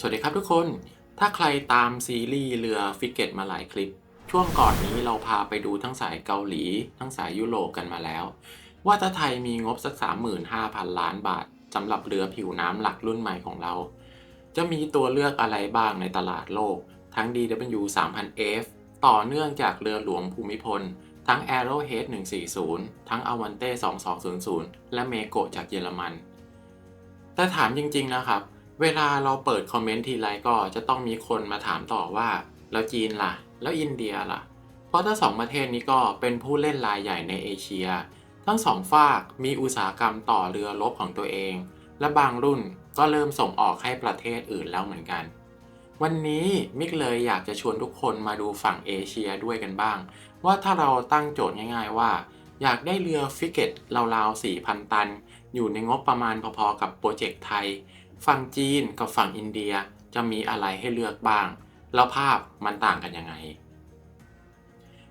สวัสดีครับทุกคน ถ้าใครตามซีรีส์เรือฟิกเกตมาหลายคลิป ช่วงก่อนนี้เราพาไปดูทั้งสายเกาหลี ทั้งสายยุโรปกันมาแล้ว ว่าถ้าไทยมีงบสัก 35,000 ล้านบาทสำหรับเรือผิวน้ำหลักรุ่นใหม่ของเรา จะมีตัวเลือกอะไรบ้างในตลาดโลก ทั้ง DW 3000F ต่อเนื่องจากเรือหลวงภูมิพล ทั้ง Arrowhead 140 ทั้ง Avante 2200 และ Meko จากเยอรมัน แต่ถามจริงๆนะครับ เวลาเราเปิดคอมเมนต์ทีไรก็จะต้องมีคนมาถามต่อว่า แล้วจีนล่ะ แล้วอินเดียล่ะ เพราะทั้งสองประเทศนี้ก็เป็นผู้เล่นรายใหญ่ในเอเชีย ทั้งสองฝากมีอุตสาหกรรมต่อเรือรบของตัวเอง และบางรุ่นก็เริ่มส่งออกให้ประเทศอื่นแล้วเหมือนกัน วันนี้มิกเลยอยากจะชวนทุกคนมาดูฝั่งเอเชียด้วยกันบ้าง ว่าถ้าเราตั้งโจทย์ง่าย ๆ ว่า อยากได้เรือฟิกเกตราวๆ4,000 ตัน อยู่ในงบประมาณพอๆกับโปรเจกต์ไทย ฝั่งจีนกับฝั่งอินเดียจะมีอะไรให้เลือกบ้าง แล้วภาพมันต่างกันยังไง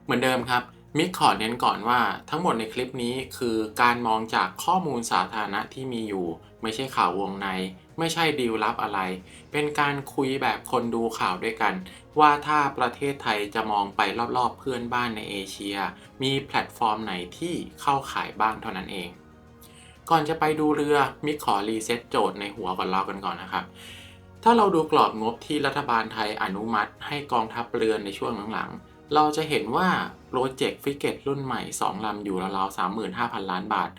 เหมือนเดิมครับ มิกขอเน้นก่อนว่าทั้งหมดในคลิปนี้คือการมองจากข้อมูลสาธารณะที่มีอยู่ ไม่ใช่ข่าววงใน ไม่ใช่ดีลลับอะไร เป็นการคุยแบบคนดูข่าวด้วยกัน ว่าถ้าประเทศไทยจะมองไปรอบๆเพื่อนบ้านในเอเชีย มีแพลตฟอร์มไหนที่เข้าขายบ้างเท่านั้นเอง ก่อนจะไปดูเรือมิขอรีเซ็ตโจทย์ในหัวก่อนเรากันก่อนนะครับ ถ้าเราดูกรอบงบที่รัฐบาลไทยอนุมัติ ให้กองทัพเรือในช่วงหลังๆ เราจะเห็นว่าโปรเจกต์ฟิกเกตรุ่นใหม่ 2 ลำอยู่ราวๆ35,000 ล้านบาท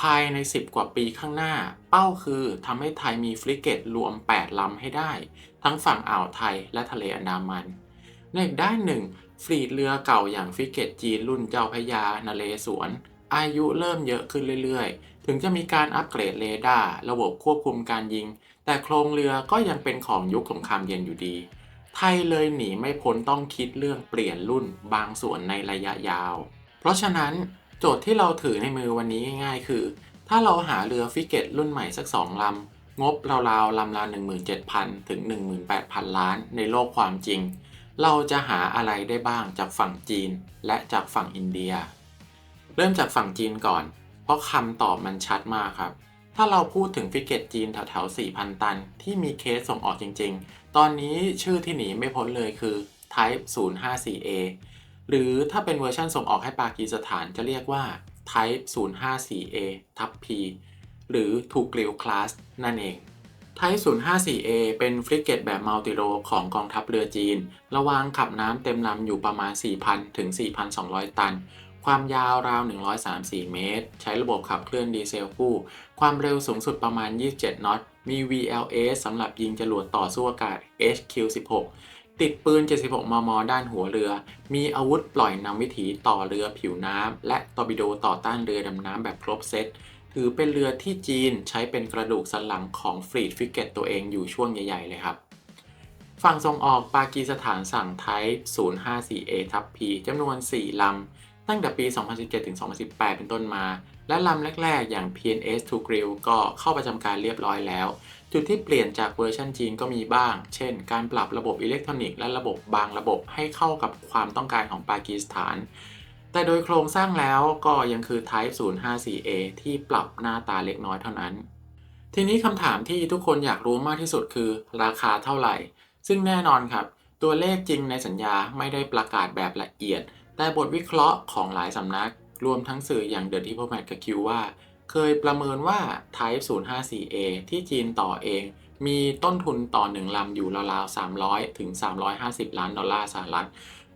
ภายใน 10 กว่าปีข้างหน้า เป้าคือทำให้ไทยมีฟริเกตรวม 8 ลำให้ได้ ทั้งฝั่งอ่าวไทยและทะเลอันดามัน ในอีกด้านหนึ่งฟลีดเรือเก่าอย่างฟริเกตจีนรุ่นเจ้าพยานเรศวรอายุเริ่มเยอะขึ้นเรื่อยๆ ถึงจะมีการอัปเกรดเรดาร์ระบบควบคุมการยิง แต่โครงเรือก็ยังเป็นของยุคสงครามเย็นอยู่ดี ไทยเลยหนีไม่พ้นต้องคิดเรื่องเปลี่ยนรุ่นบางส่วนในระยะยาว เพราะฉะนั้นโจทย์ที่เราถือในมือวันนี้ง่ายๆ คือ ถ้าเราหาเรือฟิกเกตรุ่นใหม่สักสองลำ งบราวๆลำละ17,000 ถึง 18,000 ล้านในโลกความจริง เราจะหาอะไรได้บ้างจากฝั่งจีนและจากฝั่งอินเดีย เริ่มจากฝั่งจีนก่อน เพราะคำตอบมันชัดมากครับ ถ้าเราพูดถึงฟิกเกตจีนแถวๆ 4,000 ตัน ที่มีเคสส่งออกจริง ๆ ตอนนี้ชื่อที่หนีไม่พ้นเลยคือ Type 054A หรือถ้าเป็นเวอร์ชันส่งออกให้ปากีสถานจะเรียกว่า Type 054A ทับ P หรือ t o g r i l Class นั่นเอง Type 054A เป็นฟริเกตแบบมัลติโรของกองทัพเรือจีน ระวางขับน้ำเต็มลำอยู่ประมาณ 4,000 ถึง 4,200 ตัน ความยาวราว 134 เมตร ใช้ระบบขับเคลื่อนดีเซลคู่ ความเร็วสูงสุดประมาณ 27น็อต มี VLS สำหรับยิงจรวดต่อสู้อากาศ HQ-16 ติดปืน 76 มม ด้านหัวเรือ มีอาวุธปล่อยนำวิถีต่อเรือผิวน้ำ และตอร์ปิโดต่อต้านเรือดำน้ำแบบครบเซต ถือเป็นเรือที่จีนใช้เป็นกระดูกสันหลังของฟลีดฟิกเกตตัวเองอยู่ช่วงใหญ่ ๆ เลยครับ ฝั่งส่งออกปากีสถานสั่งไทป์ 054A ทับ P จำนวน 4 ลำ ตั้งแต่ปี 2017 ถึง 2018 เป็นต้นมา และลำแรก ๆ อย่าง PNS to Grill ก็เข้าประจำการเรียบร้อยแล้ว จุดที่เปลี่ยนจากเวอร์ชันจีนก็มีบ้าง เช่น การปรับระบบอิเล็กทรอนิกส์และระบบบางระบบให้เข้ากับความต้องการของปากีสถาน แต่โดยโครงสร้างแล้วก็ยังคือ Type 054A ที่ปรับหน้าตาเล็กน้อยเท่านั้น ทีนี้คำถามที่ทุกคนอยากรู้มากที่สุดคือ ราคาเท่าไหร่ ซึ่งแน่นอนครับ ตัวเลขจริงในสัญญาไม่ได้ประกาศแบบละเอียด แต่บทวิเคราะห์ของหลายสำนัก รวมทั้งสื่ออย่าง The Diplomat กับ Q ว่า เคยประเมินว่า Type 054A ที่จีนต่อเอง มีต้นทุนต่อ1ลำอยู่ราวๆ 300 ถึง 350 ล้านดอลลาร์สหรัฐ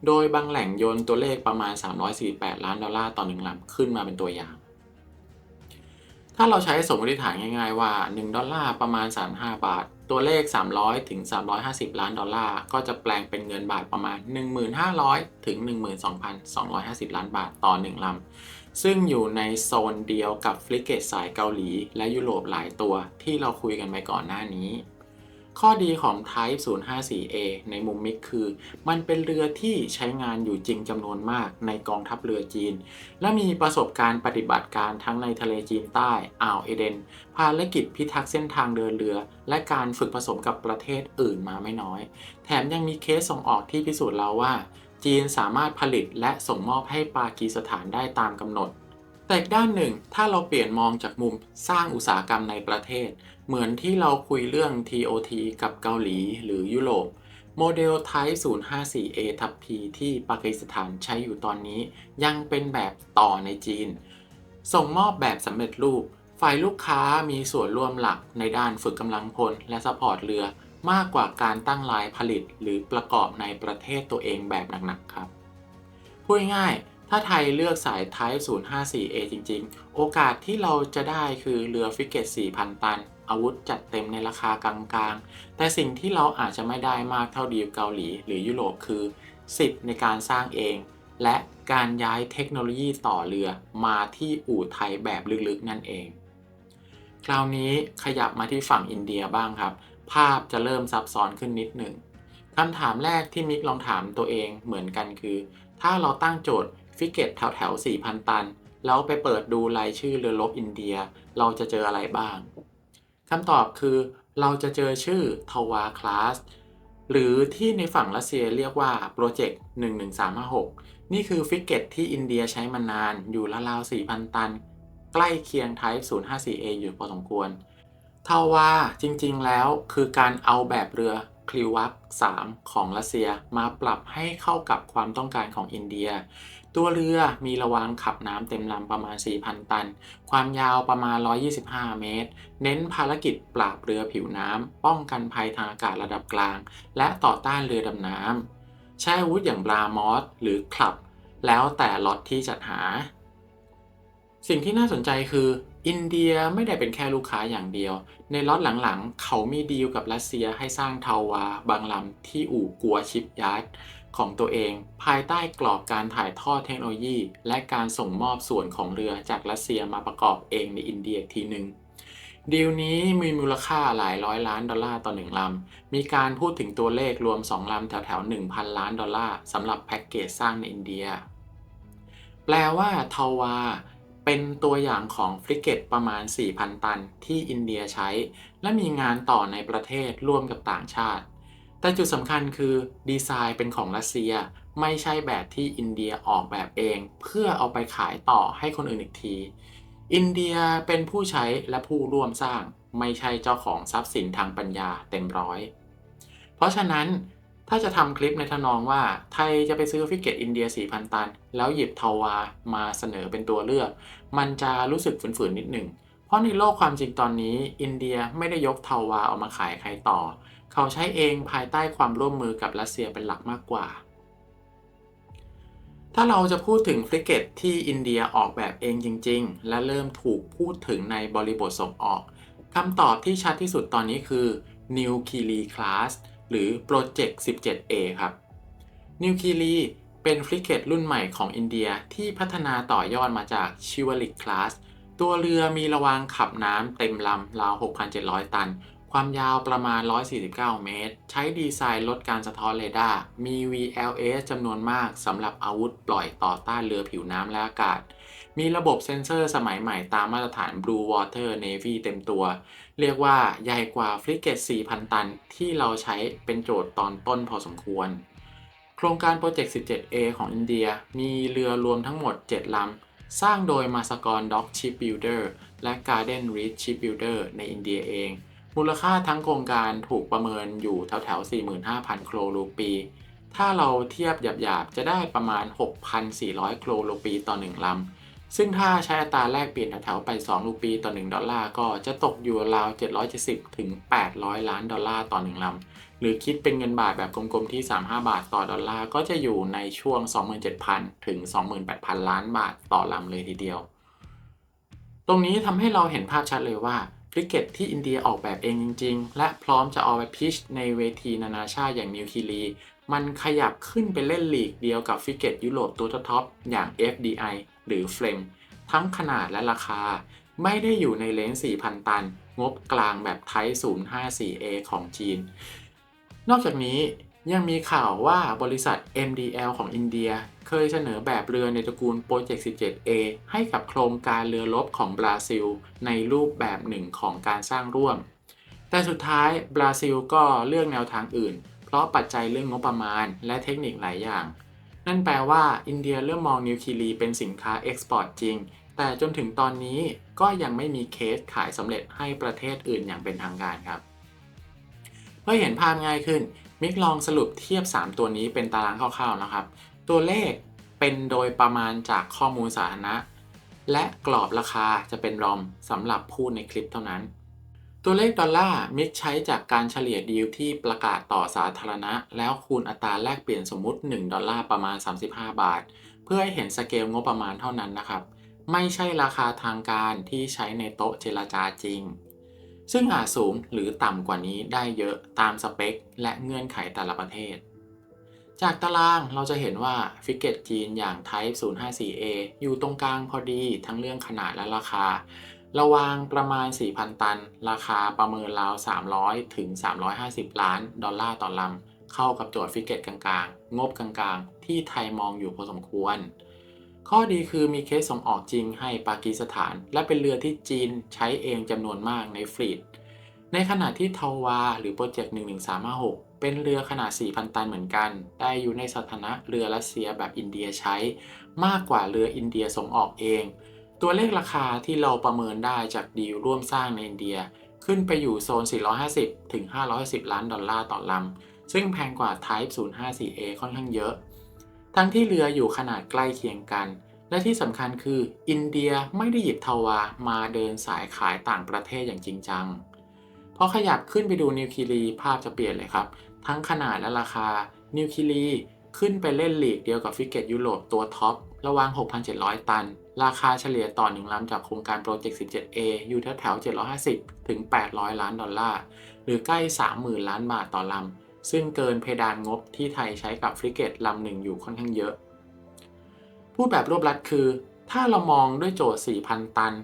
โดยบางแหล่งโยนตัวเลขประมาณ 348 ล้านดอลลาร์ต่อ1ลำขึ้นมาเป็นตัวอย่าง ถ้าเราใช้สมมติฐานง่ายๆว่า 1 ดอลลาร์ประมาณ 35 บาท ตัวเลข 300 ถึง 350 ล้านดอลลาร์ ก็จะแปลงเป็นเงินบาทประมาณ 1,500 ถึง 12,250 ล้านบาทต่อ 1 ลำ ซึ่งอยู่ในโซนเดียวกับฟลิกเกตสายเกาหลี และยุโรปหลายตัวที่เราคุยกันไปก่อนหน้านี้ ข้อดีของ Type 054A ในมุมมิกคือ มันเป็นเรือที่ใช้งานอยู่จริงจำนวนมากในกองทัพเรือจีน และมีประสบการณ์ปฏิบัติการทั้งในทะเลจีนใต้อ่าวเอเดน ภารกิจพิทักษ์เส้นทางเดินเรือ และการฝึกผสมกับประเทศอื่นมาไม่น้อย แถมยังมีเคสส่งออกที่พิสูจน์แล้วว่า จีนสามารถผลิตและส่งมอบให้ปากีสถานได้ตามกำหนด แต่อีกด้านหนึ่งถ้าเราเปลี่ยนมองจากมุมสร้างอุตสาหกรรมในประเทศ เหมือนที่เราคุยเรื่อง TOT กับเกาหลีหรือยุโรปโมเดล Type 054A ทับ P ที่ปากีสถานใช้อยู่ตอนนี้ ยังเป็นแบบต่อในจีน ส่งมอบแบบสำเร็จรูป ฝ่ายลูกค้ามีส่วนร่วมหลักในด้านฝึกกำลังพลและสปอร์ตเรือ มากกว่าการตั้งลายผลิตหรือประกอบในประเทศตัวเองแบบหนักๆครับ พูดง่ายๆ ถ้าไทยเลือกสาย Type 054A จริง ๆ โอกาสที่เราจะได้คือเรือฟิกเกต 4,000 ตัน อาวุธจัดเต็มในราคากลางๆ แต่สิ่งที่เราอาจจะไม่ได้มากเท่าดีลเกาหลี หรือยุโรปคือ สิทธิ์ในการสร้างเอง และการย้ายเทคโนโลยีต่อเรือมาที่อู่ไทยแบบลึกๆ นั่นเอง คราวนี้ขยับมาที่ฝั่งอินเดียบ้างครับ ภาพจะเริ่มซับซ้อนขึ้นนิดหนึ่งคำถามแรกที่มิกลองถามตัวเองเหมือนกันคือ ถ้าเราตั้งโจทย์ ฟิกเกตแถวแถว4,000 ตัน แล้วไปเปิดดูรายชื่อเรือรบอินเดีย เราจะเจออะไรบ้างคำตอบคือ เราจะเจอชื่อทวาคลาสหรือที่ในฝั่งรัสเซียเรียกว่าโปรเจกต์11356 นี่คือฟิกเกตที่อินเดียใช้มานานอยู่ราวๆ4,000 ตัน ใกล้เคียง Type 054A อยู่พอสมควรทว่าจริงๆแล้วคือการเอาแบบเรือคลิวัก3ของรัสเซียมาปรับให้เข้ากับความต้องการของอินเดีย ตัวเรือมีระวางขับน้ำเต็มลำประมาณ 4,000 ตัน ความยาวประมาณ 125 เมตร เน้นภารกิจปราบเรือผิวน้ำ ป้องกันภัยทางอากาศระดับกลาง และต่อต้านเรือดำน้ำ ใช้อาวุธอย่างบรามอสหรือคลับ แล้วแต่ล็อตที่จัดหา สิ่งที่น่าสนใจคือ อินเดียไม่ได้เป็นแค่ลูกค้าอย่างเดียว ในล็อตหลังๆ เขามีดีลกับรัสเซียให้สร้างทาวาบางลำที่อู่กัวชิปยาร์ด ของตัวเอง ภายใต้กรอบการถ่ายทอดเทคโนโลยี และการส่งมอบส่วนของเรือจากรัสเซียมาประกอบเองในอินเดียทีหนึ่งดีลนี้มีมูลค่าหลายร้อยล้านดอลลาร์ต่อหนึ่งลำ มีการพูดถึงตัวเลขรวม 2 ลำแถวๆ1,000 ล้านดอลลาร์สำหรับแพ็กเกจสร้างในอินเดีย แปลว่าทาวา เป็นตัวอย่างของฟริเกตประมาณ 4,000 ตันที่อินเดียใช้ และมีงานต่อในประเทศร่วมกับต่างชาติ แต่จุดสำคัญคือดีไซน์เป็นของรัสเซีย ไม่ใช่แบบที่อินเดียออกแบบเอง เพื่อเอาไปขายต่อให้คนอื่นอีกที อินเดียเป็นผู้ใช้และผู้ร่วมสร้าง ไม่ใช่เจ้าของทรัพย์สินทางปัญญาเต็มร้อย เพราะฉะนั้นถ้าจะทำคลิปในทนองว่าไทยจะไปซื้อฟิกเกตอินเดีย 4,000 ตัน แล้วหยิบทาวามาเสนอเป็นตัวเลือก มันจะรู้สึกฝืนๆนิดหนึ่ง เพราะในโลกความจริงตอนนี้ อินเดียไม่ได้ยกทาวาออกมาขายใครต่อ เขาใช้เองภายใต้ความร่วมมือกับรัสเซียเป็นหลักมากกว่า ถ้าเราจะพูดถึงฟริเกตที่อินเดียออกแบบเองจริง ๆ และเริ่มถูกพูดถึงในบริบทส่งออกคำตอบที่ชัดที่สุดตอนนี้คือ New k i l i Class หรือ Project 17A ครับ New k i l i เป็นฟริเกตรุ่นใหม่ของอินเดียที่พัฒนาต่อยอดมาจาก c h i v a l i k Class ตัวเรือมีระวางขับน้ำเต็มลำราว 6,700 ตัน ความยาวประมาณ 149 เมตร ใช้ดีไซน์ลดการสะท้อนเรดาร์ มี VLS จำนวนมากสำหรับอาวุธปล่อยต่อต้านเรือผิวน้ำและอากาศ มีระบบเซ็นเซอร์สมัยใหม่ตามมาตรฐาน Blue Water Navy เต็มตัว เรียกว่าใหญ่กว่าฟริเกต 4,000 ตัน ที่เราใช้เป็นโจทย์ตอนต้นพอสมควร โครงการโปรเจกต์ 17A ของอินเดีย มีเรือรวมทั้งหมด 7 ลำสร้างโดยมาสกรด็อกชิปบิลเดอร์และ Garden Reach Shipbuilder ในอินเดียเอง มูลค่าทั้งโครงการถูกประเมินอยู่แถวๆ 45,000 โครรูปี ถ้าเราเทียบหยาบๆ จะได้ประมาณ 6,400 โครรูปีต่อ 1 ลำ ซึ่งถ้าใช้อัตราแลกเปลี่ยนแถวๆ ไป 2 รูปีต่อ 1 ดอลลาร์ก็จะตกอยู่ราว 770 ถึง 800 ล้านดอลลาร์ต่อ 1 ลำ หรือคิดเป็นเงินบาทแบบกลมๆ ที่ 35 บาทต่อดอลลาร์ก็จะอยู่ในช่วง 27,000 ถึง 28,000 ล้านบาทต่อลำเลยทีเดียว ตรงนี้ทำให้เราเห็นภาพชัดเลยว่า ฟริเก็ตที่อินเดียออกแบบเองจริง ๆ และพร้อมจะเอาไปพิชในเวทีนานาชาติอย่างนิวคิลีมันขยับขึ้นไปเล่นลีกเดียวกับฟริเก็ตยุโรปตัวท็อปอย่าง FDI หรือ Flem ทั้งขนาดและราคา ไม่ได้อยู่ในเลนส์4,000 ตัน งบกลางแบบไทป์ 054A ของจีน นอกจากนี้ ยังมีข่าวว่าบริษัท MDL ของอินเดีย เคยเสนอแบบเรือในตระกูล Project 17A ให้กับโครงการเรือรบของบราซิล ในรูปแบบหนึ่งของการสร้างร่วม แต่สุดท้ายบราซิลก็เลือกแนวทางอื่น เพราะปัจจัยเรื่องงบประมาณและเทคนิคหลายอย่าง นั่นแปลว่าอินเดียเริ่มมองนิวคีร์เป็นสินค้าเอ็กซ์พอร์ตจริง แต่จนถึงตอนนี้ก็ยังไม่มีเคสขายสำเร็จให้ประเทศอื่นอย่างเป็นทางการครับเพื่อเห็นภาพง่ายขึ้น มิกลองสรุปเทียบ 3 ตัวนี้เป็นตารางคร่าวๆนะครับ ตัวเลขเป็นโดยประมาณจากข้อมูลสาธารณะ และกรอบราคาจะเป็นรอมสำหรับพูดในคลิปเท่านั้น ตัวเลขดอลลาร์มิกใช้จากการเฉลี่ยดีลที่ประกาศต่อสาธารณะ แล้วคูณอัตราแลกเปลี่ยนสมมุติ 1 ดอลลาร์ประมาณ 35 บาท เพื่อให้เห็นสเกลงบประมาณเท่านั้นนะครับ ไม่ใช่ราคาทางการที่ใช้ในโต๊ะเจรจาจริง ซึ่งอาจสูงหรือต่ำกว่านี้ได้เยอะตามสเปค และเงื่อนไขแต่ละประเทศ จากตารางเราจะเห็นว่าฟิกเกตจีนอย่าง Type 054A อยู่ตรงกลางพอดีทั้งเรื่องขนาดและราคา ระวางประมาณ 4,000 ตัน ราคาประเมินราว 300 ถึง 350 ล้าน ดอลลาร์ต่อลำเข้ากับโจทย์ฟิกเกตกลางๆ งบกลางๆ ที่ไทยมองอยู่พอสมควร ข้อดีคือมีเคสส่งออกจริงให้ปากีสถาน และเป็นเรือที่จีนใช้เองจำนวนมากในฟลีด ในขณะที่ทาวาหรือโปรเจกต์ 11356 เป็นเรือขนาด 4,000 ตันเหมือนกันได้อยู่ในสถานะเรือรัสเซียแบบอินเดียใช้ มากกว่าเรืออินเดียส่งออกเอง ตัวเลขราคาที่เราประเมินได้จากดีลร่วมสร้างในอินเดีย ขึ้นไปอยู่โซน 450 ถึง 510 ล้านดอลลาร์ต่อลำ ซึ่งแพงกว่า Type 054A ค่อนข้างเยอะ ทั้งที่เรืออยู่ขนาดใกล้เคียงกัน และที่สำคัญคือ อินเดียไม่ได้หยิบทาวามาเดินสายขายต่างประเทศอย่างจริงจังพอขยับขึ้นไปดูนิวคิลีภาพจะเปลี่ยนเลยครับ ทั้งขนาดและราคา นิวคิลีขึ้นไปเล่นลีกเดียวกับฟิกเกตยุโรปตัวท็อประวาง 6,700 ตัน ราคาเฉลี่ยต่อหนึ่งลำจากโครงการโปรเจกต์ 17A อยู่แถวๆ750 ถึง 800 ล้านดอลลาร์ หรือใกล้ 30,000 ล้านบาทต่อลำ ซึ่งเกินเพดานงบที่ไทยใช้กับฟริเกตลำหนึ่งอยู่ค่อนข้างเยอะ พูดแบบรวบลัดคือ ถ้าเรามองด้วยโจทย์ 4,000 ตัน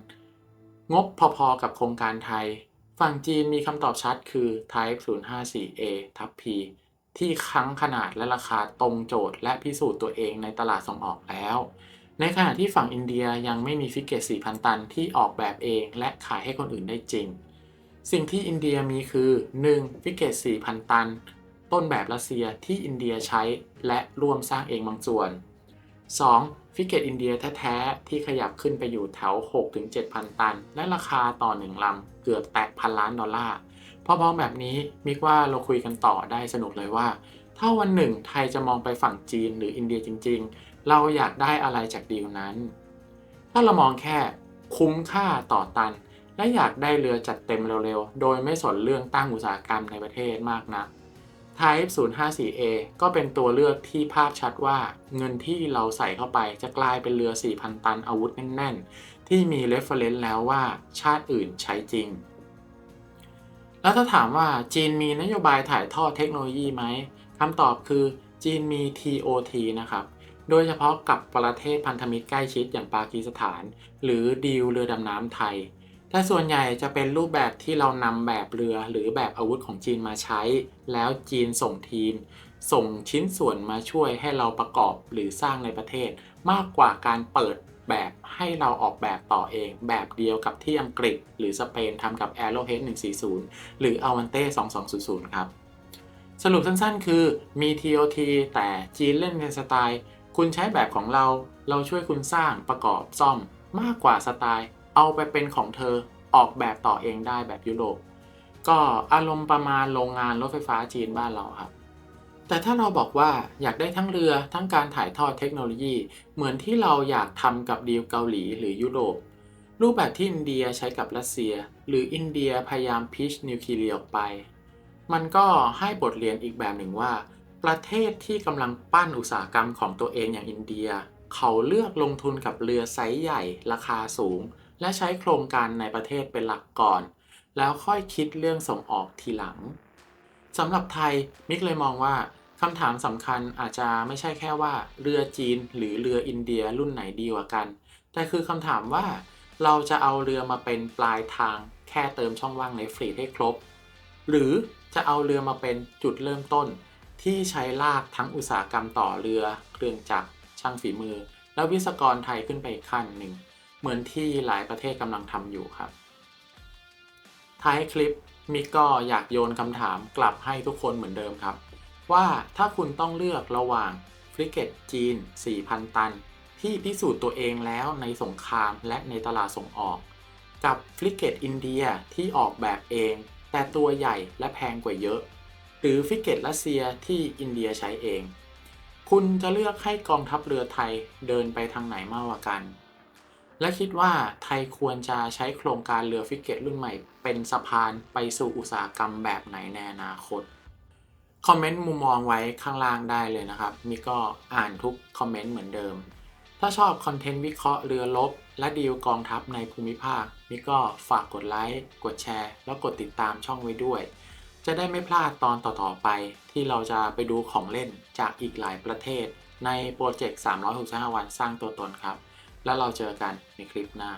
งบพอๆกับโครงการไทย ฝั่งจีนมีคำตอบชัดคือ Type 054A ทับ P ที่คั้งขนาดและราคาตรงโจทย์และพิสูจน์ตัวเองในตลาดส่งออกแล้ว ในขณะที่ฝั่งอินเดียยังไม่มีฟิกเกต 4,000 ตันที่ออกแบบเองและขายให้คนอื่นได้จริง สิ่งที่อินเดียมีคือ 1. ฟิกเกต 4,000 ตัน ต้นแบบรัสเซียที่อินเดียใช้และร่วมสร้างเองบางส่วน 2. ฟิกเกตอินเดียแท้ๆ ที่ขยับขึ้นไปอยู่แถว 6-7,000 ตัน และราคาต่อหนึ่งลำเกือบแตะพันล้านดอลลาร์พอมองแบบนี้มิกว่าเราคุยกันต่อได้สนุกเลยว่า ถ้าวันหนึ่งไทยจะมองไปฝั่งจีนหรืออินเดียจริง ๆ เราอยากได้อะไรจากดีลนั้น ถ้าเรามองแค่คุ้มค่าต่อตัน และอยากได้เรือจัดเต็มเร็วๆ โดยไม่สนเรื่องตั้งอุตสาหกรรมในประเทศมากนะ Type 054A ก็เป็นตัวเลือกที่ภาพชัดว่า เงินที่เราใส่เข้าไปจะกลายเป็นเรือ 4,000 ตันอาวุธแน่น ๆ ที่มี reference แล้วว่าชาติอื่นใช้จริง แล้วถ้าถามว่าจีนมีนโยบายถ่ายทอดเทคโนโลยีไหมคำตอบคือจีนมี TOT นะครับ โดยเฉพาะกับประเทศพันธมิตรใกล้ชิดอย่างปากีสถาน หรือดีลเรือดำน้ำไทย แต่ส่วนใหญ่จะเป็นรูปแบบที่เรานำแบบเรือหรือแบบอาวุธของจีนมาใช้ แล้วจีนส่งทีม ส่งชิ้นส่วนมาช่วยให้เราประกอบหรือสร้างในประเทศ มากกว่าการเปิดแบบให้เราออกแบบต่อเอง แบบเดียวกับที่อังกฤษ หรือสเปนทำกับ Arrowhead 140 หรือ Avante 2200 ครับ สรุปสั้นๆ คือมี TOT แต่จีนเล่นในสไตล์ คุณใช้แบบของเรา เราช่วยคุณสร้างประกอบซ่อมมากกว่าสไตล์ เอาไปเป็นของเธอออกแบบต่อเองได้แบบยุโรปก็อารมณ์ประมาณโรงงานรถไฟฟ้าจีนบ้านเราครับ แต่ถ้าเราบอกว่าอยากได้ทั้งเรือทั้งการถ่ายทอดเทคโนโลยี เหมือนที่เราอยากทำกับดีลเกาหลีหรือยุโรป รูปแบบที่อินเดียใช้กับรัสเซีย หรืออินเดียพยายามพิชนิวเคลียร์ออกไป มันก็ให้บทเรียนอีกแบบหนึ่งว่า ประเทศที่กำลังปั้นอุตสาหกรรมของตัวเองอย่างอินเดีย เขาเลือกลงทุนกับเรือไซส์ใหญ่ราคาสูง และใช้โครงการในประเทศเป็นหลักก่อน แล้วค่อยคิดเรื่องส่งออกทีหลังสำหรับไทยมิกเลยมองว่าคำถามสำคัญอาจจะไม่ใช่แค่ว่าเรือจีนหรือเรืออินเดียรุ่นไหนดีกว่ากัน แต่คือคำถามว่าเราจะเอาเรือมาเป็นปลายทางแค่เติมช่องว่างในฟรีให้ครบ หรือจะเอาเรือมาเป็นจุดเริ่มต้น ที่ใช้ลากทั้งอุตสาหกรรมต่อเรือ เครื่องจักรช่างฝีมือ แล้ววิศวกรไทยขึ้นไปอีกขั้นหนึ่ง เหมือนที่หลายประเทศกำลังทำอยู่ครับ ท้ายคลิปมิกก็อยากโยนคำถามกลับให้ทุกคนเหมือนเดิมครับ ว่าถ้าคุณต้องเลือกระหว่างฟริเกตจีน 4,000 ตันทที่พิสูจน์ตัวเองแล้วในสงครามและในตลาดส่งออก กับฟริเกตอินเดียที่ออกแบบเอง แต่ตัวใหญ่และแพงกว่าเยอะ หรือฟริเกตรัสเซียที่อินเดียใช้เอง คุณจะเลือกให้กองทัพเรือไทยเดินไปทางไหนมากกว่ากัน และคิดว่าไทยควรจะใช้โครงการเรือฟริเกตรุ่นใหม่ เป็นสะพานไปสู่อุตสาหกรรมแบบไหนในอนาคต คอมเมนต์มุมมองไว้ข้างล่างได้เลยนะครับ มีก็อ่านทุกคอมเมนต์เหมือนเดิม ถ้าชอบคอนเทนต์วิเคราะห์เรือรบและดีลกองทัพในภูมิภาคมิก็ฝากกดไลค์ กดแชร์ แล้วกดติดตามช่องไว้ด้วย จะได้ไม่พลาดตอนต่อๆไป ที่เราจะไปดูของเล่นจากอีกหลายประเทศ ในโปรเจกต์ 365 วันสร้างตัวตนครับ แล้วเราเจอกันในคลิปหน้า